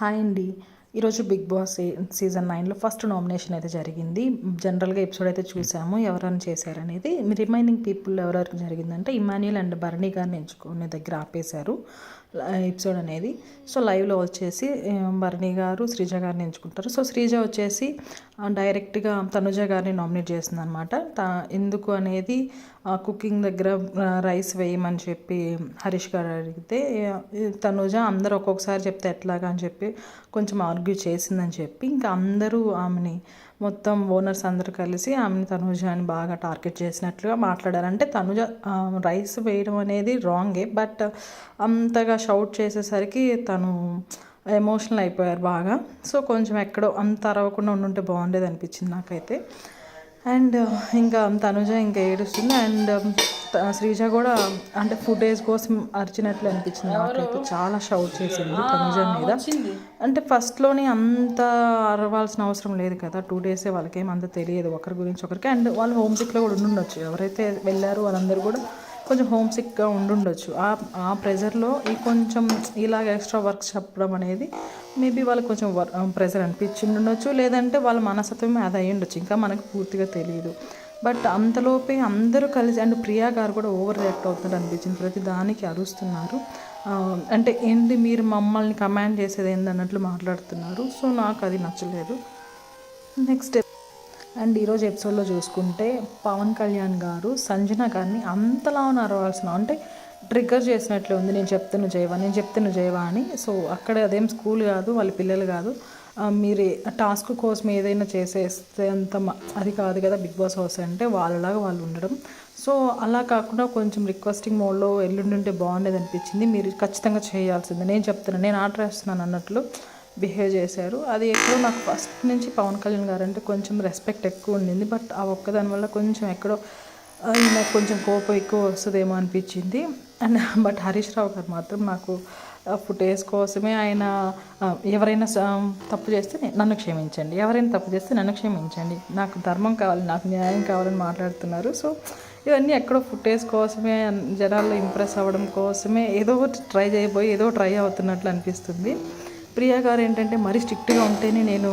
Hi అండి. ఈరోజు big boss season నైన్లో ఫస్ట్ నామినేషన్ అయితే జరిగింది. జనరల్గా ఎపిసోడ్ అయితే చూసాము ఎవరైనా చేశారనేది. రిమైనింగ్ పీపుల్ ఎవరెవరికి జరిగిందంటే ఇమాన్యుయల్ అండ్ భరణి గారిని ఎంచుకునే దగ్గర ఆపేశారు. ఎపిసోడ్ అనేది. సో లైవ్లో వచ్చేసి భరణి గారు శ్రీజ గారిని ఎంచుకుంటారు. సో శ్రీజ వచ్చేసి డైరెక్ట్గా తనుజ గారిని నామినేట్ చేసింది అనమాట ఎందుకు అనేది కుకింగ్ దగ్గర రైస్ వేయమని చెప్పి హరీష్ గారు అడిగితే తనుజ అందరూ ఒక్కొక్కసారి చెప్తే ఎట్లాగా అని చెప్పి కొంచెం ఆర్గ్యూ చేసిందని చెప్పి ఇంకా అందరూ ఆమెని మొత్తం ఓనర్స్ అందరూ కలిసి ఆమెను తనుజ అని బాగా టార్గెట్ చేసినట్లుగా మాట్లాడారంటే తనుజ రైస్ వేయడం అనేది రాంగే. బట్ అంతగా షౌట్ చేసేసరికి తను ఎమోషనల్ అయిపోయారు బాగా. సో కొంచెం ఎక్కడో అంత అరవకుండా ఉండుంటే బాగుండేది అనిపించింది నాకైతే. అండ్ ఇంకా తనుజ ఇంకా ఏడుస్తుంది అండ్ శ్రీజ కూడా అంటే ఫుటేజ్ కోసం అరిచినట్లు అనిపించింది నాకైతే చాలా షౌట్ చేసింది తనుజ మీద. అంటే ఫస్ట్లోనే అంత అరవాల్సిన అవసరం లేదు కదా. టూ డేసే వాళ్ళకేం అంత తెలియదు ఒకరి గురించి ఒకరికి. అండ్ వాళ్ళు హోమ్ సిక్లో కూడా ఉండుండొచ్చు. ఎవరైతే వెళ్ళారో వాళ్ళందరూ కూడా కొంచెం హోమ్ సిక్గా ఉండుండొచ్చు. ఆ ఆ ప్రెజర్లో ఈ కొంచెం ఇలాగ ఎక్స్ట్రా వర్క్ చెప్పడం అనేది మేబీ వాళ్ళకి కొంచెం ప్రెజర్ అనిపించి ఉండొచ్చు లేదంటే వాళ్ళ మనస్తత్వం అది అయ్యి ఉండొచ్చు ఇంకా మనకు పూర్తిగా తెలియదు బట్ అంతలోపే అందరూ కలిసి అండ్ ప్రియా గారు కూడా ఓవర్ రియాక్ట్ అవుతున్నారు అనిపించింది. ప్రతి దానికి అరుస్తున్నారు. అంటే ఏంటి మీరు మమ్మల్ని కమాండ్ చేసేది ఏంది అన్నట్లు మాట్లాడుతున్నారు. సో నాకు అది నచ్చలేదు. నెక్స్ట్ అండ్ ఈరోజు ఎపిసోడ్లో చూసుకుంటే పవన్ కళ్యాణ్ గారు సంజన గారిని అంతలా నరవాల్సిన అంటే ట్రిగ్గర్ చేసినట్లే ఉంది. నేను చెప్తే నువ్వు నేను చెప్తే నువ్వు అని. సో అక్కడ అదేం స్కూల్ కాదు వాళ్ళ పిల్లలు కాదు. మీరు టాస్క్ కోసం ఏదైనా చేసేస్తే అంత అది కాదు కదా బిగ్ బాస్ హౌస్ అంటే వాళ్ళలాగా వాళ్ళు ఉండడం. సో అలా కాకుండా కొంచెం రిక్వెస్టింగ్ మోడ్లో ఎల్లుండుంటే బాగుండేది అనిపించింది. మీరు ఖచ్చితంగా చేయాల్సిందే. నేను చెప్తున్నాను నేను ఆర్డర్ వేస్తున్నాను అన్నట్లు. బిహేవ్ చేశారు. అది ఎక్కడో నాకు ఫస్ట్ నుంచి పవన్ కళ్యాణ్ గారు అంటే కొంచెం రెస్పెక్ట్ ఎక్కువ ఉండింది. బట్ ఆ ఒక్కదాని వల్ల కొంచెం ఎక్కడో నాకు కొంచెం కోపం ఎక్కువ వస్తుందేమో అనిపించింది. అండ్ బట్ హరీష్ రావు గారు మాత్రం నాకు ఫుటేజ్ కోసమే ఆయన ఎవరైనా స- తప్పు చేస్తే నన్ను క్షమించండి. ఎవరైనా తప్పు చేస్తే నన్ను క్షమించండి. నాకు ధర్మం కావాలి నాకు న్యాయం కావాలని మాట్లాడుతున్నారు. సో ఇవన్నీ ఎక్కడో ఫుటేజ్ కోసమే జనాల్లో ఇంప్రెస్ అవ్వడం కోసమే ఏదో ఒకటి ట్రై చేయబోయి ఏదో ట్రై అవుతున్నట్లు అనిపిస్తుంది. ప్రియా గారు ఏంటంటే మరీ స్ట్రిక్ట్గా ఉంటేనే నేను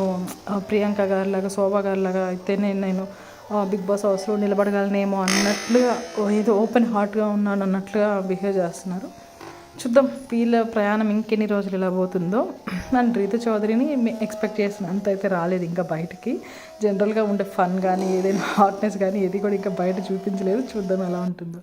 ప్రియాంక ప్రియాంక గారిలాగా శోభా గారిలాగా అయితేనే నేను బిగ్ బాస్ హౌస్లో నిలబడగలనేమో అన్నట్లుగా ఏదో ఓపెన్ హార్ట్గా ఉన్నాను అన్నట్లుగా బిహేవ్ చేస్తున్నారు. చూద్దాం వీళ్ళ ప్రయాణం ఇంకెన్ని రోజులు ఇలా పోతుందో. అండ్ రీతు చౌదరిని ఎక్స్పెక్ట్ చేసిన అంత అయితే రాలేదు ఇంకా బయటికి. జనరల్గా ఉండే ఫన్ కానీ ఏదైనా హాట్నెస్ కానీ ఏది కూడా ఇంకా బయట చూపించలేదు. చూద్దాం ఎలా ఉంటుందో.